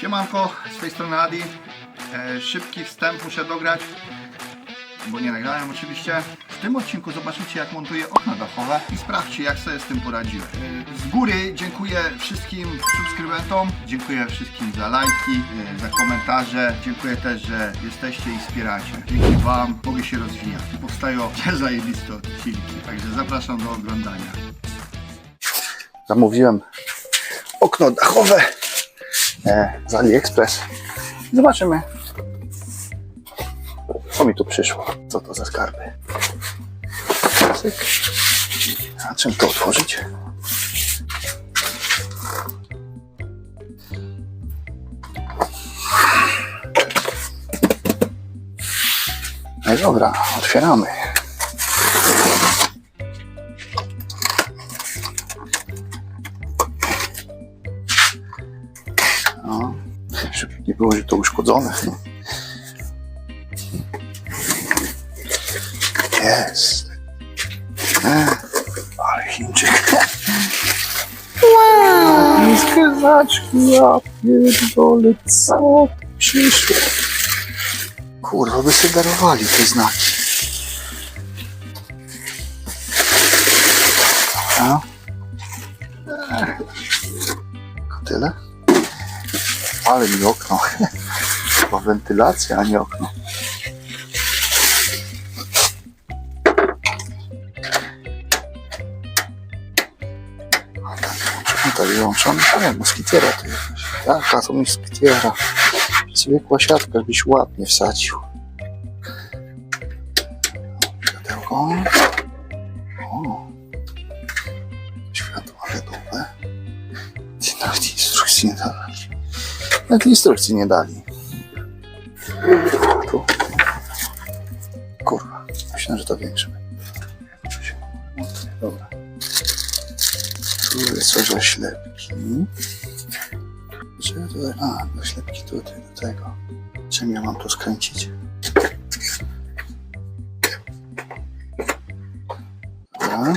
Siemanko, z tej strony Adi. E, szybki wstęp muszę dograć, bo nie nagrałem oczywiście. W tym odcinku zobaczycie jak montuję okna dachowe i sprawdźcie jak sobie z tym poradziłem. E, z góry dziękuję wszystkim subskrybentom, dziękuję wszystkim za lajki, e, za komentarze. Dziękuję też, że jesteście i wspieracie. Dzięki Wam mogę się rozwijać i powstają zajebiste odcinki. Także zapraszam do oglądania. Zamówiłem okno dachowe z AliExpress. Zobaczymy, co mi tu przyszło. Co to za skarby? A czym to otworzyć? No dobra, otwieramy. Było, to uszkodzone. Jest. E, Ale Chińczyk. Niskie zaczki, ja pierdolę, co przyszło? Kurwa, by sobie darowali te znaki. A? E, tyle? Ale mi okno. Chyba wentylacja, a nie okno. No tak wyłączony. Nie, moskitiera to jakaś. Jaka to moskitiera? Zwykła siatka, byś ładnie wsadził. Nawet instrukcji nie dali. Tu. Kurwa. Myślałem, że to większe. Dobra. Tu jest coś do ślepki. Czy tutaj, a, do ślepki tutaj, do tego. Czym ja mam to skręcić? Dobra.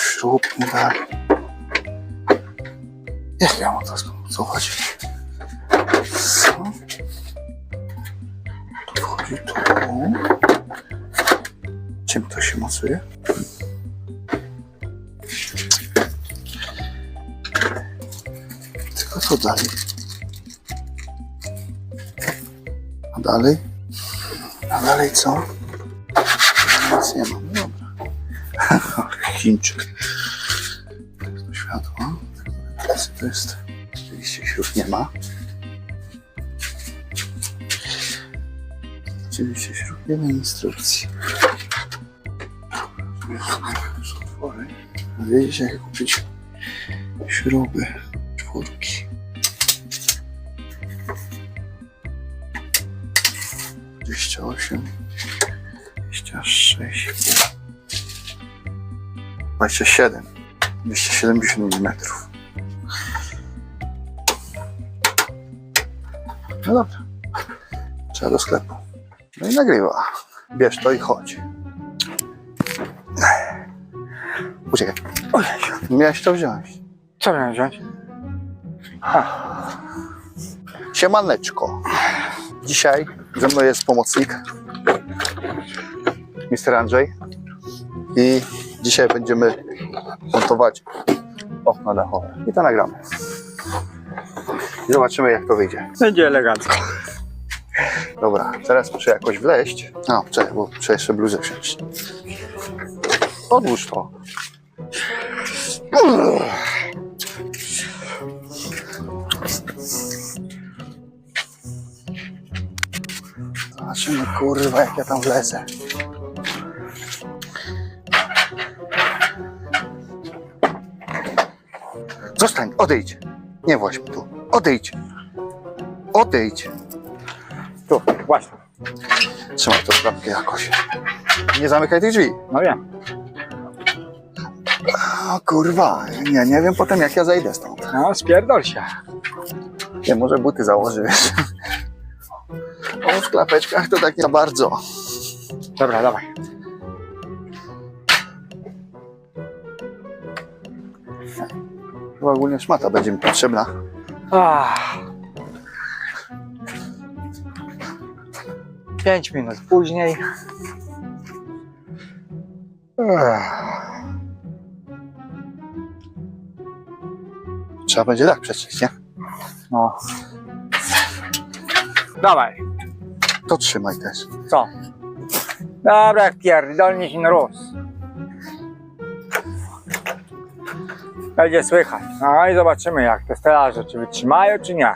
Śrub nie dali. Jak ja mam to skonstruować? Co? To wchodzi tu. Czym to się mocuje? Tylko to dalej. A dalej? A dalej co? Nic nie mam. Dobra. Chińczyk. To jest? Oczywiście śrub nie ma. Oczywiście śrub nie ma instrukcji. Wiedzieć jak kupić śruby czwórki. 28, 26, 27, 270 mm. No dobra, trzeba do sklepu. No i nagrywa. Bierz to i chodź. Uciekaj. Miałeś to wziąć. Co miałem wziąć? Siemaneczko. Dzisiaj ze mną jest pomocnik, Mr. Andrzej. I dzisiaj będziemy montować okna dachowe. I to nagramy. I zobaczymy jak to wyjdzie. Będzie elegancko. Dobra, teraz muszę jakoś wleźć. No, czekaj, bo muszę jeszcze bluzę wziąć. Odłóż to. Zobaczymy, kurwa, jak ja tam wlezę. Zostań, odejdź. Nie właź mi tu. Odejdź. Odejdź. Tu, właśnie. Trzymaj to klapkę jakoś. Nie zamykaj tych drzwi. No wiem. O kurwa, nie, nie wiem potem jak ja zejdę stąd. No, spierdol się. Nie, może buty założę, wiesz. O, w klapeczkach to tak nie za bardzo. Dobra, dawaj. Chyba ogólnie szmata będzie mi potrzebna. Pięć minut później. Trzeba będzie tak przetrzeć, nie? No. Dawaj, To trzymaj też. co? Dobra, pierdolnie się rósł. Będzie słychać. No i zobaczymy, jak te stelaże, czy wytrzymają, czy nie.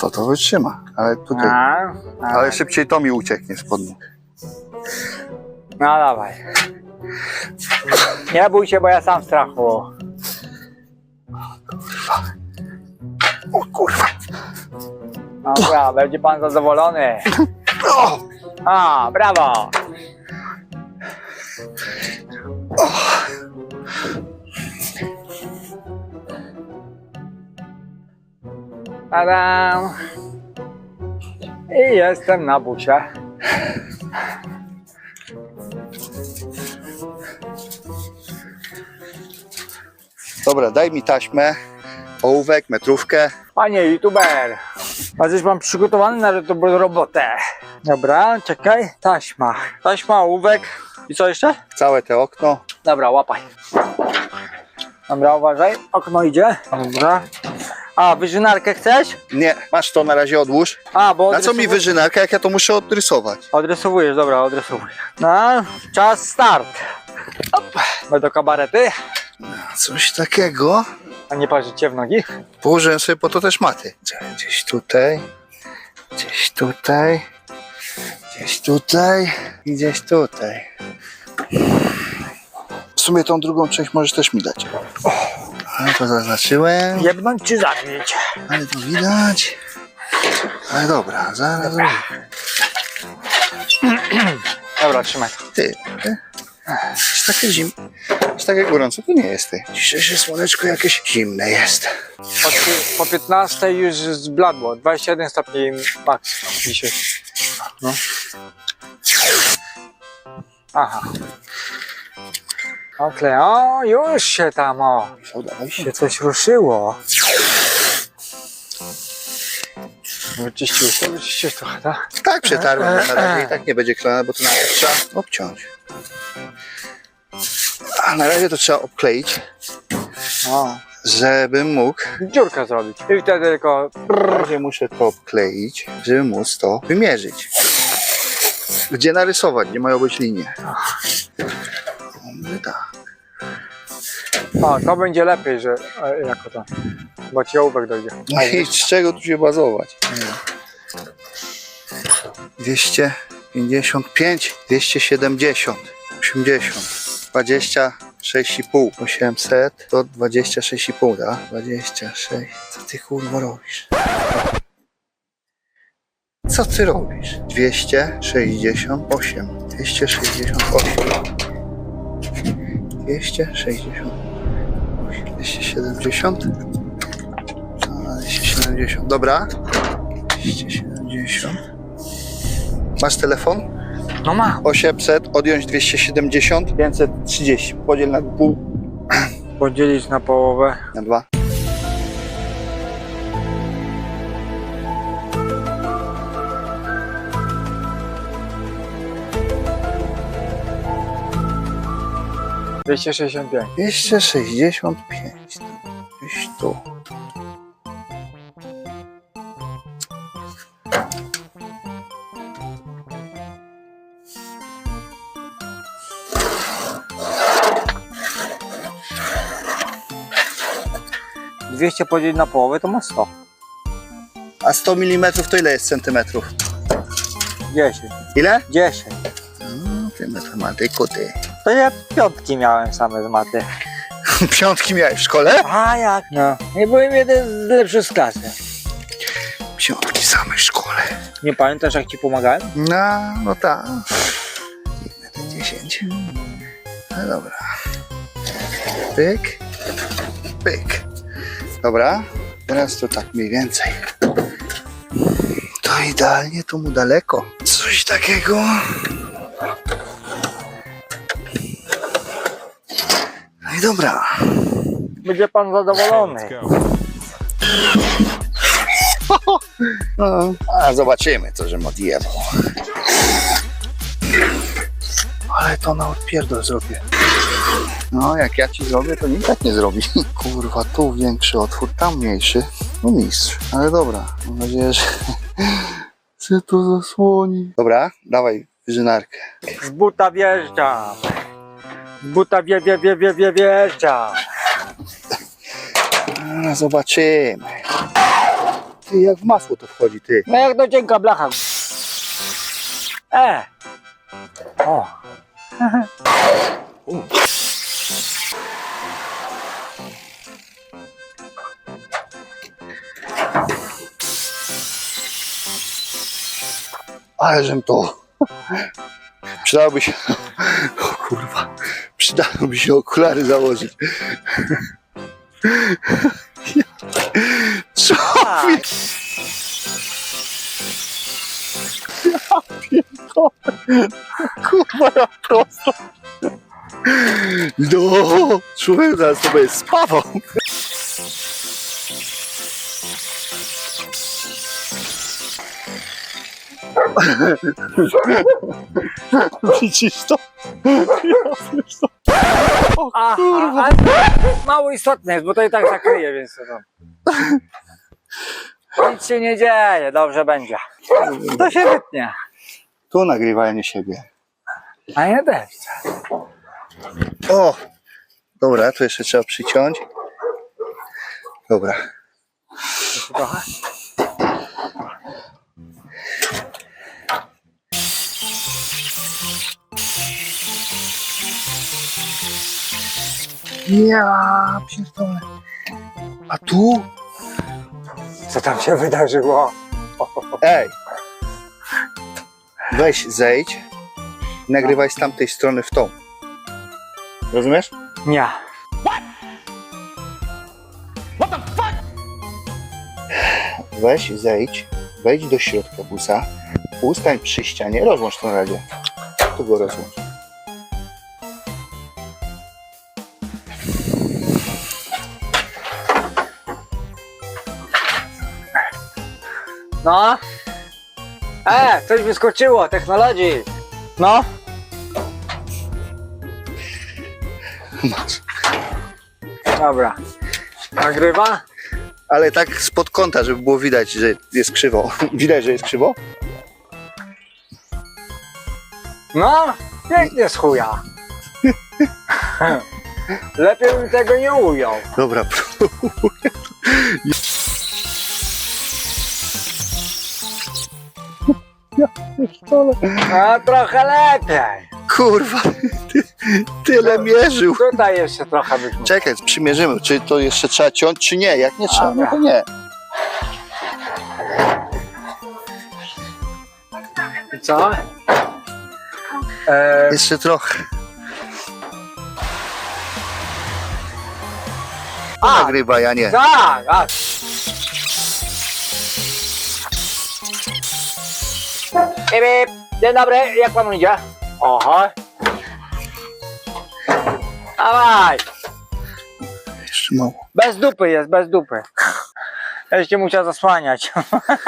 To to wytrzyma, ale tutaj... A, a, Ale szybciej to mi ucieknie spod nóg. No dawaj. Nie bój się, bo ja sam w strachu. O kurwa! Dobra, będzie pan zadowolony. O! Brawo! Tadam! I jestem na busie. Dobra, daj mi taśmę, ołówek, metrówkę. Panie youtuber, a jesteś pan przygotowany na robotę. Dobra, czekaj, taśma. Taśma, ołówek i co jeszcze? Całe te okno. Dobra, łapaj. Dobra, uważaj, okno idzie. Dobra. A, wyżynarkę chcesz? Nie, masz to na razie odłóż. A, bo Na co mi odrysowu- wyżynarka, jak ja to muszę odrysować? Odrysowujesz, dobra, odrysowuję. No, czas start. Op. Będą kabarety. Coś takiego. A nie parzycie w nogi? Położyłem sobie po to też maty. Gdzieś tutaj, gdzieś tutaj, gdzieś tutaj i gdzieś tutaj. W sumie tą drugą część możesz też mi dać. O, ale to zaznaczyłem, Jebnąć czy zabić? ale to widać. Ale dobra, zaraz. Dobra, trzymaj to. Ty, ty. Jest takie zim... Jest takie gorąco, to nie jest ty. Dzisiejsze słoneczko jakieś zimne jest. Po, po 15 już zbladło. 21 stopni max dzisiaj. No. Aha. Okej, o, już się tam, o, Co, dawaj się. się coś ruszyło. Wyczyściłeś to, wyczyściłeś trochę, tak? Tak, przetarłem na razie i tak nie będzie klana, bo to nawet trzeba obciąć. A na razie to trzeba obkleić, O, żebym mógł. dziurkę zrobić. I wtedy tylko... Na razie muszę to obkleić, żeby móc to wymierzyć. Gdzie narysować, gdzie mają być linie. Mówię tak. O, to będzie lepiej, że e, jako to. Bo ci ołówek dojdzie. No i z czego tu się bazować? 255, 270, 80, 26,5, 800 to 26,5, tak? 26. Co ty kurwa robisz? Co ty robisz? 268, 268, 268, 270. A, 270. Dobra. 270. Masz telefon? No ma. 800, odjąć 270, 530. Podziel na pół, Podzielić na połowę. na dwa. Dwieście sześćdziesiąt pięć. 265. Gdzieś tu. Dwieście podzielić na połowę to ma 100. A 100 mm to ile jest centymetrów? 10. Ile? 10. No, ty matematyku, ty. To ja piątki miałem same z maty. Piątki miałeś w szkole? A jak? No. Nie byłem jeden z lepszych z klasy. Piątki same w szkole. Nie pamiętasz jak ci pomagałem? No, no tak. Dziwne te 10. No dobra. Pyk. Pyk. Dobra. Teraz to tak mniej więcej. To idealnie, tu mu daleko. Coś takiego. Dobra. Będzie pan zadowolony. No, a zobaczymy, co żem odjebał. Ale to na odpierdol zrobię. No, jak ja ci zrobię, to nikt tak nie zrobi. Kurwa, tu większy otwór, tam mniejszy. No mistrz, ale dobra. Mam nadzieję, że się to zasłoni. Dobra, dawaj wyżynarkę. Z buta wjeżdżam. Buta wie, wie, wie, wie, wie, wjeżdżam. No, zobaczymy. Ty, jak w masło to wchodzi, ty. No jak do cienka blacha. E! O! Ale żem to. Przydałoby się. O kurwa. Przydałoby się okulary założyć. Co? Tak. Kurwa, ja prosto. No, człowiek zaraz to będzie spawał. Widzisz to? Aha, ale mało istotne jest, bo to i tak zakryje, więc to tam. Nic się nie dzieje, dobrze będzie. To się wytnie. Tu nagrywałem nie siebie. A nie deszcz. O! Dobra, tu jeszcze trzeba przyciąć. Dobra. Trochę. Ja pierdolę. A tu? Co tam się wydarzyło? Ej! Weź zejdź i nagrywaj z tamtej strony w tą. Rozumiesz? Nie. Weź, zejdź, wejdź do środka busa, ustań przy ścianie, rozłącz to radio. Tu go rozłącz. No? E, coś wyskoczyło, technologii. No? Masz. Dobra. Nagrywa? Ale tak spod kąta, żeby było widać, że jest krzywo. Widać, że jest krzywo? No, pięknie z chuja. Lepiej bym tego nie ujął. Dobra, próbuję. A trochę lepiej. Kurwa, ty, tyle mierzył. Tutaj jeszcze trochę byśmy. Czekaj, przymierzymy, czy to jeszcze trzeba ciąć, czy nie. Jak nie trzeba, no to nie. I co? E, Jeszcze trochę. a, Nagrywa, ja nie. tak, a. Bip. Dzień dobry, jak panu idzie? Oho. Dawaj, Jeszcze mało. bez dupy jest, bez dupy. Jeszcze musiał zasłaniać.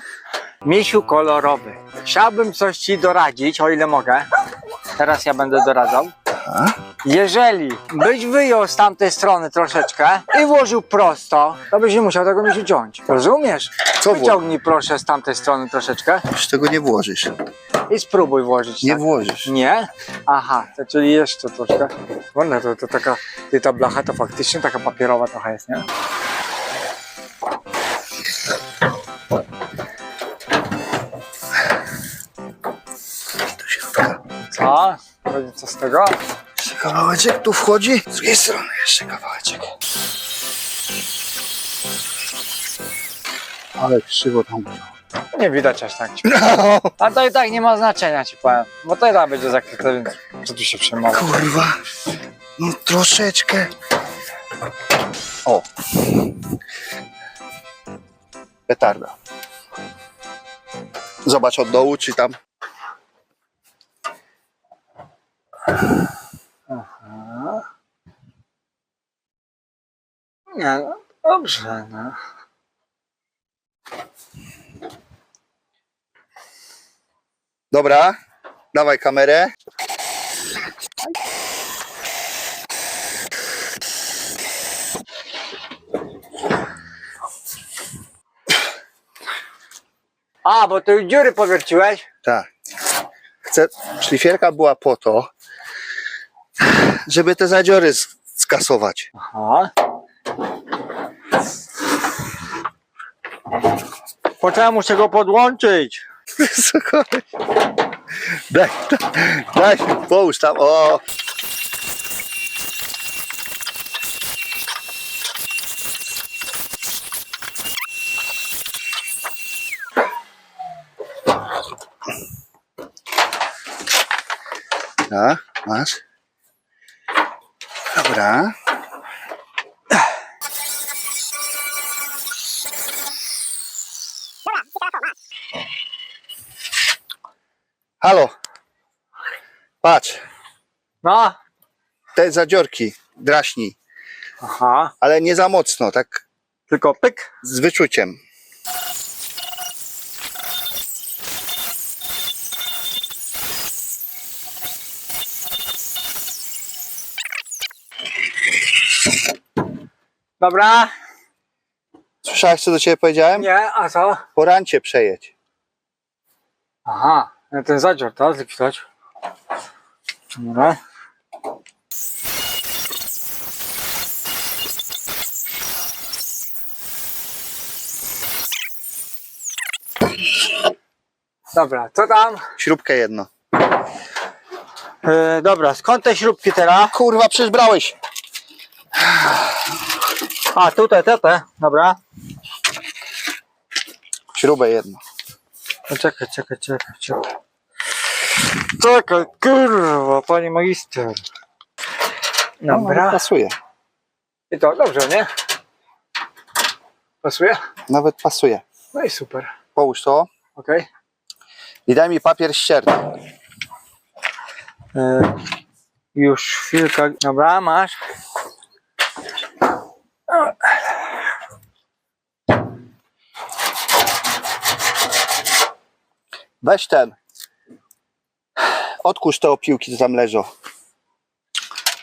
Misiu kolorowy. Chciałbym coś ci doradzić, o ile mogę. Teraz ja będę doradzał. A? Jeżeli byś wyjął z tamtej strony troszeczkę i włożył prosto, to byś nie musiał tego misiu ciąć. Rozumiesz? Co Wyciągnij proszę z tamtej strony troszeczkę Już tego nie włożysz. i spróbuj włożyć. Nie tak. włożysz. Nie? Aha, to czyli jeszcze troszkę. Wolne, to, to taka, ty ta blacha to faktycznie taka papierowa trochę jest, nie? Co? Co z tego? Kawałeczek tu wchodzi. Z drugiej strony jeszcze kawałeczek. Ale krzywo tam. Nie widać aż tak. No, A to i tak nie ma znaczenia ci powiem. Bo to i tak będzie zakryte, więc co tu się przejmować? kurwa. No troszeczkę. O. Petarda. Zobacz od dołu, czy tam. Nie, no dobrze, no. Dobra, dawaj kamerę. A, bo ty dziury powierciłeś? Tak. Chcę, szlifierka była po to, żeby te zadziory z- skasować. Aha. Poczekaj, muszę go podłączyć. Daj, daj, połóż tam, o. A, masz? Dobra. Halo. Patrz, No. te zadziorki draśni, Aha. ale nie za mocno, tak Tylko pyk. z wyczuciem. Dobra. Słyszałeś, co do ciebie powiedziałem? Nie, a co? Po rancie przejedź. Aha. No ten zadzior, tak? Zlikwidować. Dobra. Dobra, co tam? Śrubkę jedno. E, dobra, skąd te śrubki teraz? Kurwa, przecież brałeś. A, tutaj, te, te. Dobra. Śrubę jedno. No czekaj, czekaj, czekaj, czekaj. Czekaj, kurwa, pani magister. No, Dobra. pasuje. I to dobrze, nie? Pasuje? Nawet pasuje. No i super. Połóż to Okej. i daj mi papier ścierny. E, Już chwilkę. Dobra, masz. Weź ten. Odkurz te opiłki, co tam leżą.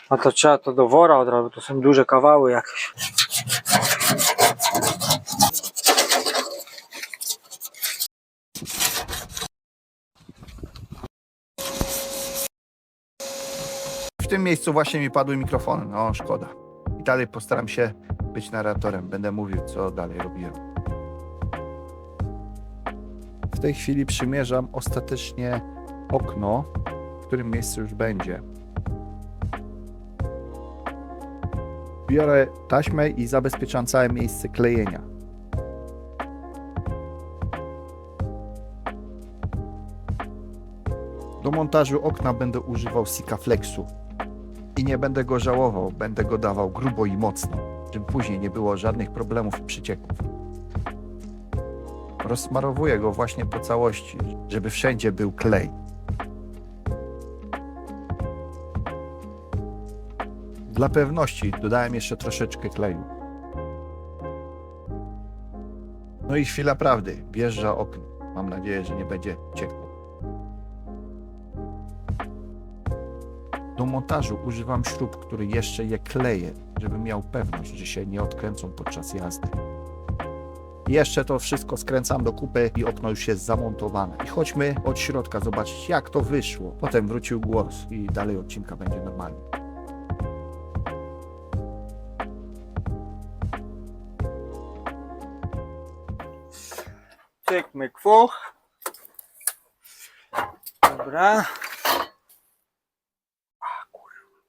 A to trzeba to do wora od razu, to są duże kawały jakieś. W tym miejscu właśnie mi padły mikrofony. No, szkoda. I dalej postaram się być narratorem. Będę mówił, co dalej robiłem. W tej chwili przymierzam ostatecznie okno, w którym miejsce już będzie. Biorę taśmę i zabezpieczam całe miejsce klejenia. Do montażu okna będę używał Sikaflexu. I nie będę go żałował, będę go dawał grubo i mocno, żeby później nie było żadnych problemów przycieków. Rozsmarowuję go właśnie po całości, żeby wszędzie był klej. Dla pewności dodałem jeszcze troszeczkę kleju. No i chwila prawdy, wjeżdża okno. Mam nadzieję, że nie będzie ciekło. Do montażu używam śrub, które jeszcze je kleję, żebym miał pewność, że się nie odkręcą podczas jazdy. Jeszcze to wszystko skręcam do kupy i okno już jest zamontowane. I chodźmy od środka zobaczyć jak to wyszło. Potem wrócił głos i dalej odcinka będzie normalnie. Cyk, myk, fuch. Dobra. A kurwa.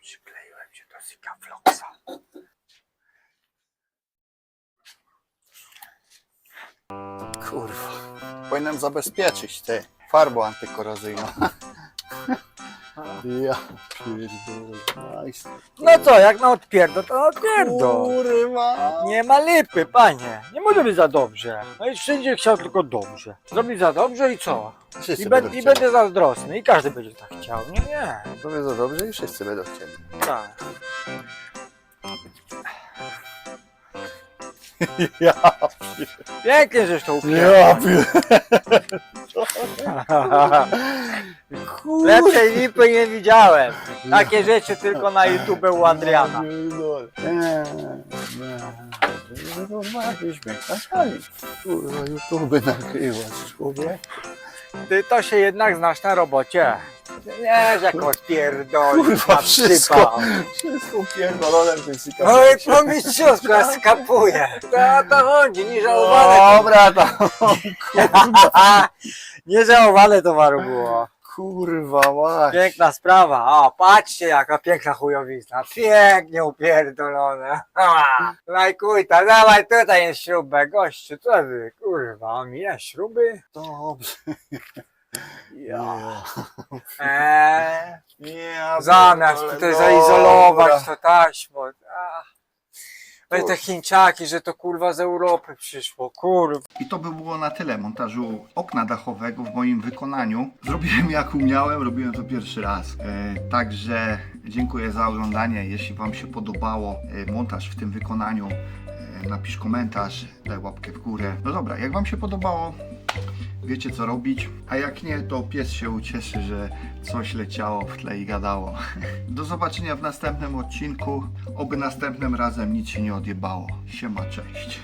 Przykleiłem się do Sikafloxa. Kurwa. Powinienem zabezpieczyć te farbą antykorozyjną. ja pierdolę. Nice. No co, jak na odpierdo, to na odpierdo. Kurwa. Nie ma lipy, panie. Nie może być za dobrze. No i wszędzie chciał tylko dobrze. Zrobić za dobrze i co? Wszyscy I, będą be, I chcieli. będę zazdrosny i każdy będzie tak chciał. Nie, nie. Powiedz za dobrze i wszyscy będą chcieli. Tak. Ja Pięknie, żeś to upił. Ja pier... Lepszej lipy nie widziałem. Takie rzeczy tylko na YouTube u Adriana. Nie, nie. No, jakiś śmiech na sali. Kurwa, YouTube nagrywasz, człowiek. Ty to się jednak znasz na robocie. Nie, że jakoś pierdolisz, Kurwa, wszystko. Wszystko pierdolone w tym No i po mistrzowsku, ja skapuję. To o to chodzi, nie żałowane. Dobra, tam. Kurwa, Nie żałowane towaru było. Kurwa, mać. Piękna sprawa. O, patrzcie jaka piękna chujowizna. Pięknie upierdolone. Ha, Lajkuj ta, dawaj tutaj jest śrubę. Gościu, co ty, kurwa, ile śruby? Dobrze. Ja. Eee, Ja zamiast pierdolę, tutaj dobra. zaizolować to taśmą. Ach. No te Chińczaki, że to kurwa z Europy przyszło, kurwa. I to by było na tyle montażu okna dachowego w moim wykonaniu. Zrobiłem jak umiałem, robiłem to pierwszy raz. E, także dziękuję za oglądanie. Jeśli Wam się podobało e, montaż w tym wykonaniu, napisz komentarz, daj łapkę w górę. No dobra, jak Wam się podobało, wiecie co robić. A jak nie, to pies się ucieszy, że coś leciało w tle i gadało. Do zobaczenia w następnym odcinku. Oby następnym razem nic się nie odjebało. Siema, cześć.